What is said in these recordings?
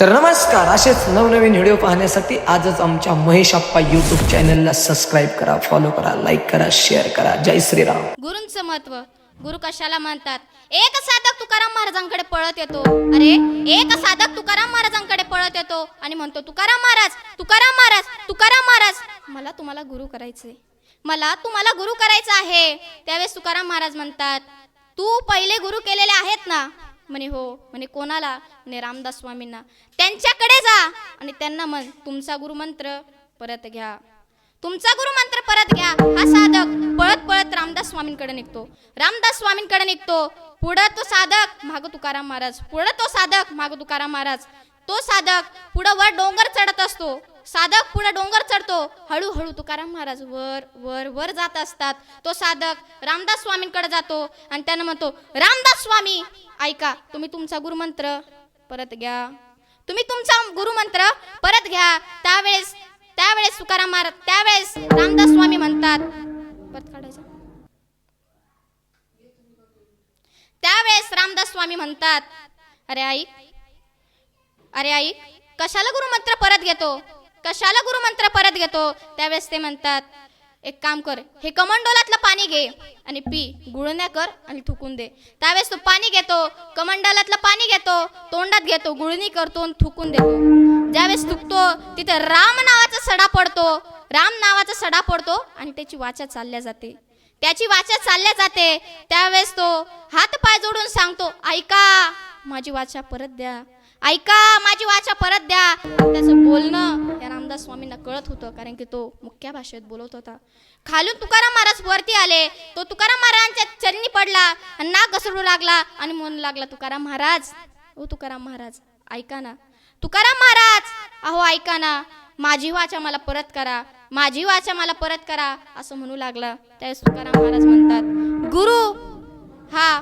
तर नमस्कार असेच नवनवीन व्हिडिओ पाहण्यासाठी आजच आमच्या महेश आप्पा युट्यूब चॅनलला सबस्क्राईब करा फॉलो करा लाईक करा शेअर करा. जय श्रीराम. गुरुंचं महत्त्व. गुरु कशाला म्हणतात एक साधक तुकाराम महाराजांकडे पळत येतो. अरे एक साधक तुकाराम महाराजांकडे पळत येतो आणि म्हणतो तुकाराम महाराज तुकाराम महाराज तुकाराम महाराज. मला तुम्हाला गुरु करायचंय. मला तुम्हाला गुरु करायचं आहे. त्यावेळेस तुकाराम महाराज म्हणतात तू पहिले गुरु केलेले आहेत ना? म्हणे हो. म्हणे कोणाला? आणि रामदास स्वामींना त्यांच्याकडे जा आणि त्यांना म्हण तुमचा गुरुमंत्र परत घ्या. तुमचा गुरुमंत्र परत घ्या. हा साधक पळत पळत रामदास स्वामींकडे निघतो. रामदास स्वामींकडे निघतो. पुढं तो साधक माग तुकाराम महाराज. पुढं तो साधक माग तुकाराम महाराज. तो साधक पुढं वर डोंगर चढत असतो. साधक पुढे डोंगर चढतो. हळूहळू तुकाराम महाराज वर वर वर जात असतात. तो साधक रामदास स्वामींकडे जातो आणि त्यानं म्हणतो रामदास स्वामी ऐका तुम्ही तुमचा गुरुमंत्र परत घ्या. तुम्ही तुमचा गुरुमंत्र परत घ्या. त्यावेळेस त्यावेळेस तुकाराम महाराज त्यावेळेस रामदास स्वामी म्हणतात. परत काढायचं. त्यावेळेस रामदास स्वामी म्हणतात अरे आई अरे आई कशाला गुरुमंत्र परत घेतो? कशाला गुरुमंत्र परत घेतो? त्यावेळेस ते म्हणतात एक काम कर हे कमंडोलातलं पाणी घे आणि पी गुळण्या कर आणि थुकून दे. त्यावेळेस तो पाणी घेतो कमंडलातलं पाणी घेतो तोंडात घेतो गुळणी करतो आणि थुकून देतो. ज्यावेळेस थुकतो तिथे राम नावाचा सडा पडतो. राम नावाचा सडा पडतो आणि त्याची वाचा चालल्या जाते. त्याची वाचा चालल्या जाते. त्यावेळेस तो हात पाय जोडून सांगतो ऐका माझी वाचा परत द्या. ऐका माझी वाचा परत द्या. त्याचं बोलणं स्वामींना कळत होतं कारण की तो मुख्य भाषेत बोलत होता. खालून तुकाराम महाराज वरती आले. तो तुकाराम महाराजांच्या चरणी पडला आणि नाक घसरू लागला आणि म्हणू लागला तुकाराम महाराज ओ तुकाराम महाराज ऐका ना. तुकाराम महाराज अहो ऐका ना. माझी वाचा मला परत करा. माझी वाचा मला परत करा असं म्हणू लागला. त्यावेळेस तुकाराम महाराज म्हणतात गुरु हा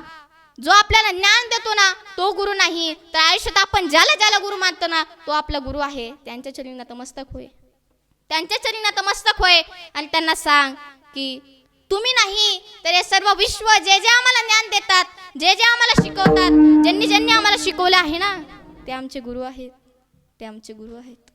जो आपल्याला ज्ञान देतो ना तो गुरु नाही तर आयुष्यात आपण ज्याला ज्याला गुरु मानतो ना तो आपला गुरु आहे. त्यांच्या चरणी नतमस्तक होय. त्यांच्या चरणी नतमस्तक होय. आणि त्यांना सांग की तुम्ही नाही तर हे सर्व विश्व जे जे आम्हाला ज्ञान देतात जे जे आम्हाला शिकवतात ज्यांनी ज्यांनी आम्हाला शिकवलं आहे ना ते आमचे गुरु आहेत. ते आमचे गुरु आहेत.